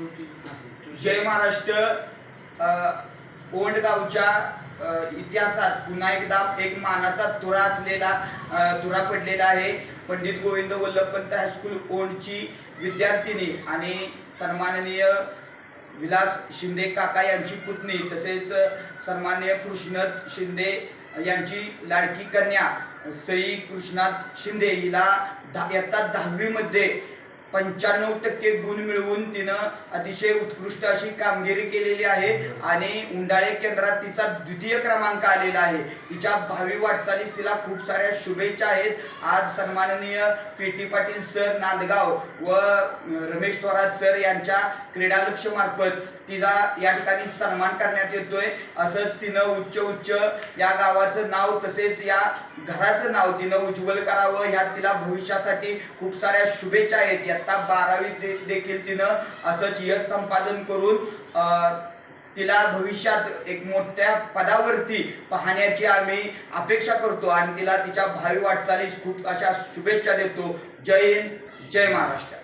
जय महाराष्ट्र ओंडगावच्या इतिहासात पुन्हा एकदा एक मानाचा तुरा असलेला तुरा पडलेला आहे. पंडित गोविंद वल्लभपंत हायस्कूल ओंडची विद्यार्थिनी आणि सन्माननीय विलास शिंदे काका यांची पुतणी तसेच सन्माननीय कृष्णत शिंदे यांची लाडकी कन्या सई कृष्णात शिंदे हिला दहा इयत्ता दहावीमध्ये पंच्याण्णव टक्के गुण मिळवून तिनं अतिशय उत्कृष्ट अशी कामगिरी केलेली आहे. आणि उंडाळे केंद्रात तिचा द्वितीय क्रमांक आलेला आहे. तिच्या भावी वाटचालीस तिला खूप साऱ्या शुभेच्छा आहेत. आज सन्माननीय P T Patil sir Nandgaon व रमेश थोरात सर यांच्या क्रीडालक्ष मार्फत तिला या ठिकाणी सन्मान करण्यात येतोय. असंच तिनं उच्च उच्च या गावाचं नाव तसेच या घराचं नाव तिनं उज्ज्वल करावं ह्यात तिला भविष्यासाठी खूप साऱ्या शुभेच्छा आहेत. इयत्ता बारावीत दे- देखील तिनं असंच यश संपादन करून तिला भविष्यात एक मोठ्या पदावरती पाहण्याची आम्ही अपेक्षा करतो आणि तिला तिच्या भावी वाटचालीस खूप अशा शुभेच्छा देतो. जय हिंद जय महाराष्ट्र.